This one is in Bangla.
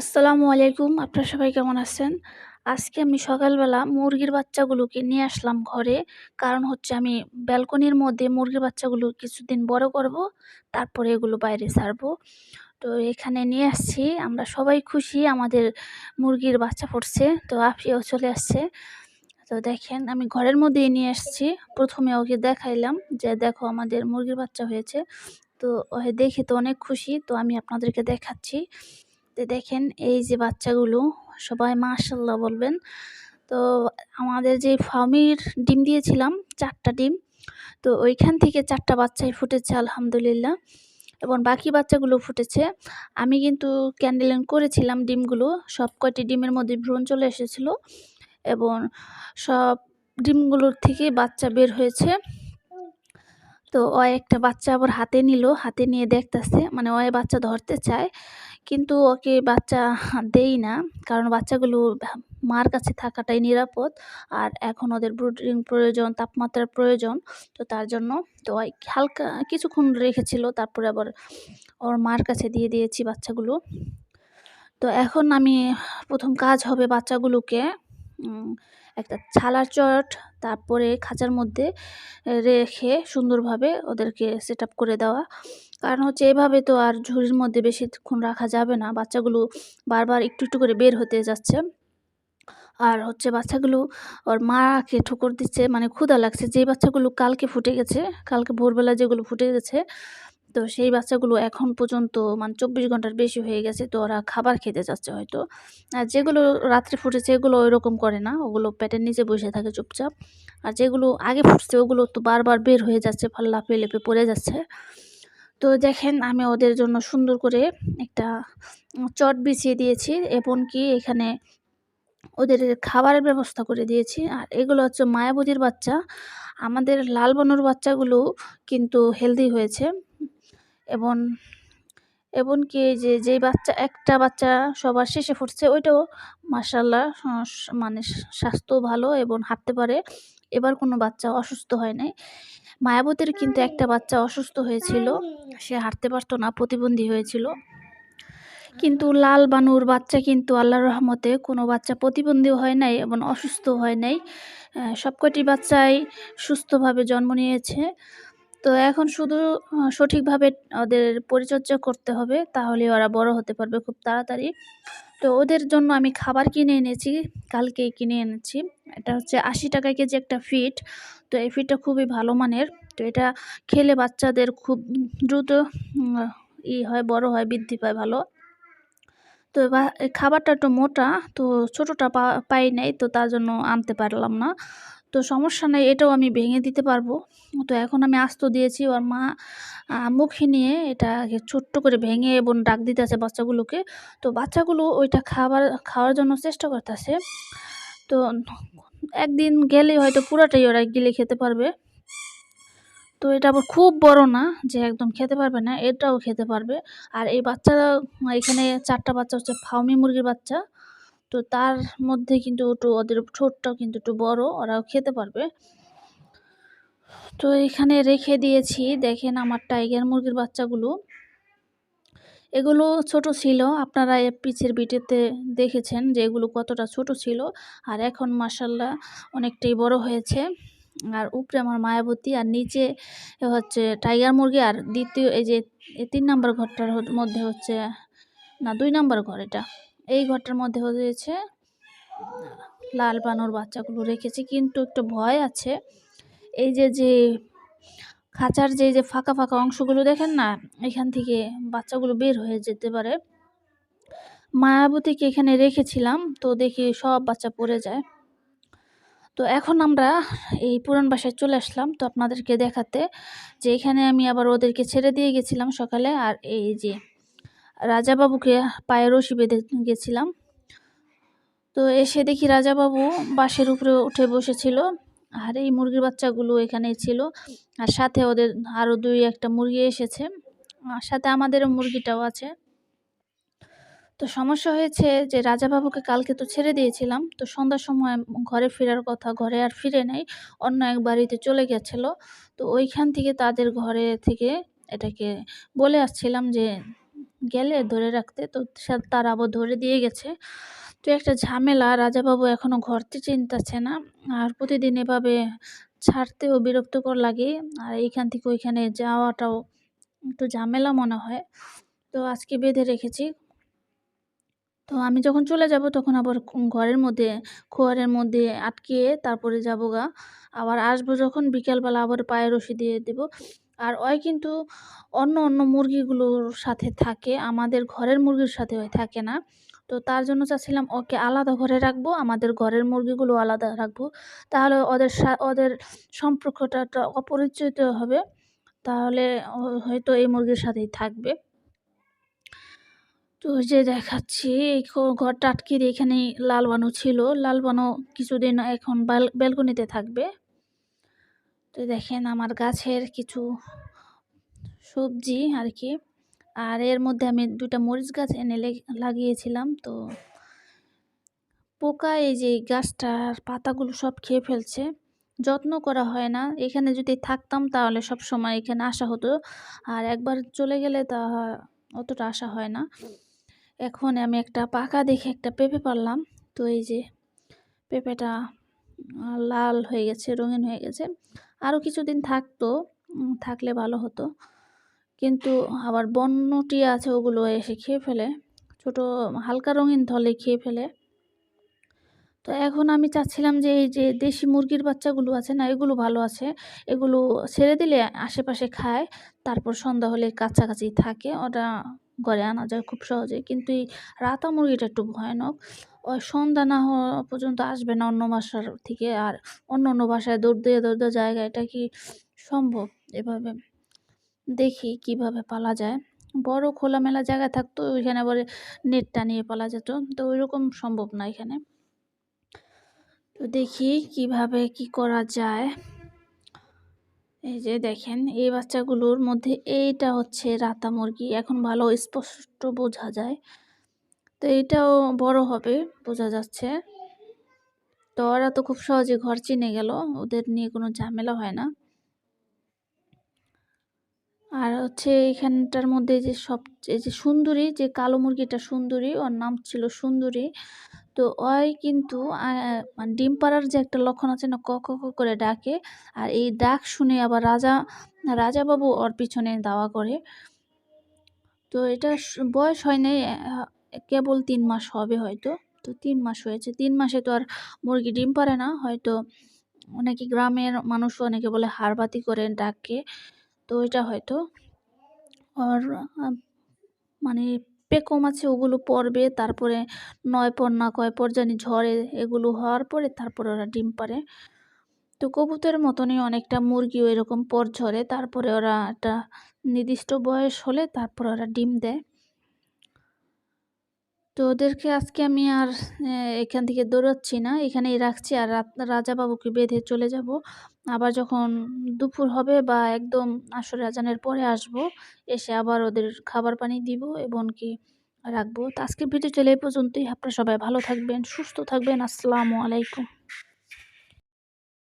আসসালামু আলাইকুম, আপনারা সবাই কেমন আছেন? আজকে আমি সকালবেলা মুরগির বাচ্চাগুলোকে নিয়ে আসলাম ঘরে। কারণ হচ্ছে আমি ব্যালকনির মধ্যে মুরগির বাচ্চাগুলো কিছুদিন বড় করব, তারপরে এগুলো বাইরে ছাড়বো তো এখানে নিয়ে আসছি, আমরা সবাই খুশি, আমাদের মুরগির বাচ্চা পড়ছে, তো আফিয়াও চলে আসছে। তো দেখেন, আমি ঘরের মধ্যেই নিয়ে আসছি। প্রথমে ওকে দেখাইলাম যে, দেখো, আমাদের মুরগির বাচ্চা হয়েছে। তো দেখে তো অনেক খুশি, তো আমি আপনাদেরকে দেখাচ্ছি। তো দেখেন এই যে বাচ্চাগুলো, সবাই মাশাল্লাহ বলবেন। তো আমাদের যে ফার্মির ডিম দিয়েছিলাম, চারটা ডিম, তো ওইখান থেকে চারটা বাচ্চাই ফুটেছে আলহামদুলিল্লাহ। এবং বাকি বাচ্চাগুলো ফুটেছে। আমি কিন্তু ক্যান্ডেলিং করেছিলাম ডিমগুলো, সব কয়টি ডিমের মধ্যে ভ্রূণ চলে এসেছিল। এবং সব ডিমগুলোর থেকে বাচ্চা বের হয়েছে। তো ও একটা বাচ্চা আবার হাতে নিল, হাতে নিয়ে দেখতেছে মানে ও বাচ্চা ধরতে চায়। কিন্তু ওকে বাচ্চা দেই না। কারণ বাচ্চাগুলো মার কাছে থাকাটাই নিরাপদ। আর এখন ওদের ব্রুডিং প্রয়োজন, তাপমাত্রার প্রয়োজন। তো তার জন্য তো হালকা কিছুক্ষণ রেখেছিল, তারপরে আবার ওর মার কাছে দিয়ে দিয়েছি বাচ্চাগুলো। তো এখন আমি প্রথম কাজ হবে বাচ্চাগুলোকে একটা ছালার চট তারপরে খাঁচার মধ্যে রেখে সুন্দরভাবে ওদেরকে সেট করে দেওয়া। কারণ হচ্ছে এভাবে তো আর ঝুড়ির মধ্যে বেশিক্ষণ রাখা যাবে না। বাচ্চাগুলো বারবার একটু একটু করে বের হতে যাচ্ছে। আর হচ্ছে বাচ্চাগুলো ওর মাকে ঠোকর দিচ্ছে মানে ক্ষুধা লাগছে। যেই বাচ্চাগুলো কালকে ফুটে গেছে, কালকে ভোরবেলা যেগুলো ফুটে গেছে তো সেই বাচ্চাগুলো এখন পর্যন্ত মানে চব্বিশ ঘণ্টার বেশি হয়ে গেছে, তো ওরা খাবার খেতে যাচ্ছে হয়তো। আর যেগুলো রাত্রে ফুটেছে এগুলো ওইরকম করে না, ওগুলো পেটের নিচে বসে থাকে চুপচাপ। আর যেগুলো আগে ফুটছে, ওগুলো তো বারবার বের হয়ে যাচ্ছে ফাল্লা পেলেপে পড়ে যাচ্ছে। তো দেখেন, আমি ওদের জন্য সুন্দর করে একটা চট বিছিয়ে দিয়েছি, এমনকি এখানে ওদের খাবারের ব্যবস্থা করে দিয়েছি। আর এগুলো হচ্ছে মায়াবতীর বাচ্চা। আমাদের লাল বনুর বাচ্চাগুলো কিন্তু হেলদি হয়েছে। এবং এমনকি যে, যেই বাচ্চা, একটা বাচ্চা সবার শেষে ফুটছে, ওইটাও মাসাল্লাহ মানে স্বাস্থ্য ভালো এবং হাঁটতে পারে। এবার কোনো বাচ্চা অসুস্থ হয় নাই। মায়াবতীর কিন্তু একটা বাচ্চা অসুস্থ হয়েছিল, সে হাঁটতে পারতো না, প্রতিবন্ধী হয়েছিল। কিন্তু লাল বানুর বাচ্চা কিন্তু আল্লাহর রহমতে কোনো বাচ্চা প্রতিবন্ধী হয় নাই এবং অসুস্থ হয় নাই। সবকটি বাচ্চাই সুস্থভাবে জন্ম নিয়েছে। তো এখন শুধু সঠিকভাবে ওদের পরিচর্যা করতে হবে, তাহলে ওরা বড় হতে পারবে খুব তাড়াতাড়ি। তো ওদের জন্য আমি খাবার কিনে এনেছি কালকেই কিনে এনেছি। এটা হচ্ছে আশি টাকা কেজি একটা ফিট, তো এই ফিটটা খুবই ভালো মানের। তো এটা খেলে বাচ্চাদের খুব দ্রুত ই হয়, বড় হয়, বৃদ্ধি পায় ভালো। তো খাবারটা একটু মোটা, তো ছোটোটা পাই নাই, তো তার জন্য আনতে পারলাম না। তো সমস্যা নেই, এটাও আমি ভেঙে দিতে পারব। তো এখন আমি আস্ত দিয়েছি, ওর মা মুখে নিয়ে এটাকে ছোট্ট করে ভেঙে এবং ডাক দিতে আছে বাচ্চাগুলোকে। তো বাচ্চাগুলো ওইটা খাবার, খাওয়ার জন্য চেষ্টা করতেছে। তো একদিন গেলে হয়তো পুরাটাই ওরা গিলে খেতে পারবে। তো এটা আবার খুব বড় না যে একদম খেতে পারবে না, এটাও খেতে পারবে। আর এই বাচ্চা এখানে চারটা বাচ্চা হচ্ছে, ফাউমি মুরগির বাচ্চা। তো তার মধ্যে কিন্তু একটু ওদের ঠোঁটটাও কিন্তু একটু বড়, ওরাও খেতে পারবে। তো এখানে রেখে দিয়েছি, দেখেন আমার টাইগার মুরগির বাচ্চাগুলো। এগুলো ছোট ছিল, আপনারা পিছের বিটেতে দেখেছেন যে এগুলো কতটা ছোট ছিল, আর এখন মাসাল্লাহ অনেকটাই বড় হয়েছে। আর উপরে আমার মায়াবতী, আর নিচে হচ্ছে টাইগার মুরগি, আর দ্বিতীয় এই যে তিন নাম্বার ঘরটার মধ্যে হচ্ছে, না দুই নম্বর ঘর এটা। এই ঘরটার মধ্যে হয়েছে লাল বানর বাচ্চাগুলো রেখেছি, কিন্তু একটু ভয় আছে। এই যে যে খাঁচার যে যে ফাঁকা ফাঁকা অংশগুলো দেখেন না, এখান থেকে বাচ্চাগুলো বের হয়ে যেতে পারে। মায়াবতীকে এখানে রেখেছিলাম, তো দেখি সব বাচ্চা পড়ে যায়। তো এখন আমরা এই পুরান বাসায় চলে আসলাম, তো আপনাদেরকে দেখাতে যে এখানে আমি আবার ওদেরকে ছেড়ে দিয়ে গেছিলাম সকালে, আর এই যে রাজাবাবুকে পায়ের রশি বেঁধে গেছিলাম। তো এসে দেখি রাজাবাবু বাসের উপরে উঠে বসেছিল। আর, এই মুরগির বাচ্চাগুলো এখানে ছিল। আর সাথে ওদের আরও দুই একটা মুরগি এসেছে। আর সাথে আমাদেরও মুরগিটাও আছে। তো সমস্যা হয়েছে যে রাজাবাবুকে কালকে তো ছেড়ে দিয়েছিলাম। তো সন্ধ্যার সময় ঘরে ফেরার কথা, ঘরে আর ফিরে নেই। অন্য এক বাড়িতে চলে গেছিল। তো ওইখান থেকে তাদের ঘরে থেকে এটাকে বলে আসছিলাম যে গেলে ধরে রাখতে। তো তারা আবার ধরে দিয়ে গেছে। তো একটা ঝামেলা, রাজাবাবু এখনও ঘরতে চিনতেছে না। আর প্রতিদিন এভাবে ছাড়তেও বিরক্তকর লাগে। আর এইখান থেকে ওইখানে যাওয়াটাও একটু ঝামেলা মনে হয়। তো আজকে বেঁধে রেখেছি। তো আমি যখন চলে যাব তখন আবার ঘরের মধ্যে, খোয়ারের মধ্যে আটকিয়ে তারপরে যাব গা। আবার আসব যখন, বিকালবেলা আবার পায়ে রশি দিয়ে দেব। আর ওই কিন্তু অন্য অন্য মুরগিগুলোর সাথে থাকে, আমাদের ঘরের মুরগির সাথে ওই থাকে না। তো তার জন্য চাচ্ছিলাম ওকে আলাদা ঘরে রাখব, আমাদের ঘরের মুরগিগুলো আলাদা রাখব। তাহলে ওদের ওদের সম্পর্কটা অপরিচিত হবে, তাহলে হয়তো এই মুরগির সাথেই থাকবে। তো যে দেখাচ্ছি, এই ঘরটা আটকে দিয়ে এখানে লাল বানু ছিল। লাল বানু কিছুদিন এখন ব্যালকনিতে থাকবে। তো দেখেন আমার গাছের কিছু সবজি আর কি আর এর মধ্যে আমি দুটা মরিচ গাছ এনে লাগিয়েছিলাম। তো পোকা এই যে গাছটার পাতাগুলো সব খেয়ে ফেলছে, যত্ন করা হয় না। এখানে যদি থাকতাম তাহলে সব সময় এখানে আসা হতো। আর একবার চলে গেলে তা অতটা আসা হয় না। এখন আমি একটা পাকা দেখে একটা পেঁপে পারলাম। তো এই যে পেঁপেটা লাল হয়ে গেছে, রঙিন হয়ে গেছে। আরও কিছুদিন থাকতো থাকলে ভালো হতো। কিন্তু আবার বন্যটি আছে ওগুলো এসে খেয়ে ফেলে। ছোট হালকা রঙিন ধলে খেয়ে ফেলে। তো এখন আমি চাচ্ছিলাম যে এই যে দেশি মুরগির বাচ্চাগুলো আছে না, এগুলো ভালো আছে। এগুলো ছেড়ে দিলে আশেপাশে খায়, তারপর সন্ধ্যা হলে কাছাকাছি থাকে। ওটা ঘরে আনা যায় খুব সহজে। কিন্তু এই রাতা মুরগিটা একটু ভয়ানক। সন্ধ্যা না হওয়া পর্যন্ত আসবে না অন্য বাসার থেকে। আর অন্য অন্য বাসায় দৌড় দিয়ে দৌড় দিয়ে জায়গা এটা কি সম্ভব? এভাবে দেখি কীভাবে পালা যায়। বড় খোলামেলা জায়গা থাকতো, ওইখানে আবার নেট টানিয়ে পালা যেত। তো ওইরকম সম্ভব না এখানে। তো দেখি কীভাবে কি করা যায়। এই যে দেখেন, এই বাচ্চাগুলোর মধ্যে এইটা হচ্ছে রাতা মুরগি। এখন ভালো স্পষ্ট বোঝা যায়। তো এইটাও বড় হবে, বোঝা যাচ্ছে। তো ওরা তো খুব সহজে ঘর চিনে গেল, ওদের নিয়ে কোনো ঝামেলা হয় না। আর হচ্ছে এখানটার মধ্যে যে সব যে সুন্দরী, যে কালো মুরগিটা সুন্দরী, ওর নাম ছিল সুন্দরী। তো ওই কিন্তু মানে ডিম পাড়ার যে একটা লক্ষণ আছে না, ক ক করে ডাকে। আর এই ডাক শুনে আবার রাজা রাজা বাবু ওর পিছনে দাওয়া করে। তো এটা বয়স হয় নাই কেবল তিন মাস হবে হয়তো। তো তিন মাস হয়েছে। তিন মাসে তো আর মুরগি ডিম পারে না। হয়তো অনেকে গ্রামের মানুষ অনেকে বলে হাড়বাতি করে ডাকে। তো এটা হয়তো। আর মানে পেকম আছে ওগুলো পড়বে তারপরে নয় পর না কয় পর জানি ঝড়ে এগুলো হওয়ার পরে তারপরে ওরা ডিম পারে তো কবুতরের মতনই অনেকটা মুরগিও এরকম পর ঝরে, তারপরে ওরা একটা নির্দিষ্ট বয়স হলে তারপরে ওরা ডিম দেয়। তো ওদেরকে আজকে আমি আর এখান থেকে দৌড়াচ্ছি না। এখানেই রাখছি আর রাত রাজা বাবুকে বেঁধে চলে যাব। আবার যখন দুপুর হবে বা একদম আসর আজানের পরে আসব, এসে আবার ওদের খাবার পানি দিব এবং কি রাখব। তো আজকের ভিডিও চলে এই পর্যন্তই। আপনারা সবাই ভালো থাকবেন, সুস্থ থাকবেন। আসসালামু আলাইকুম।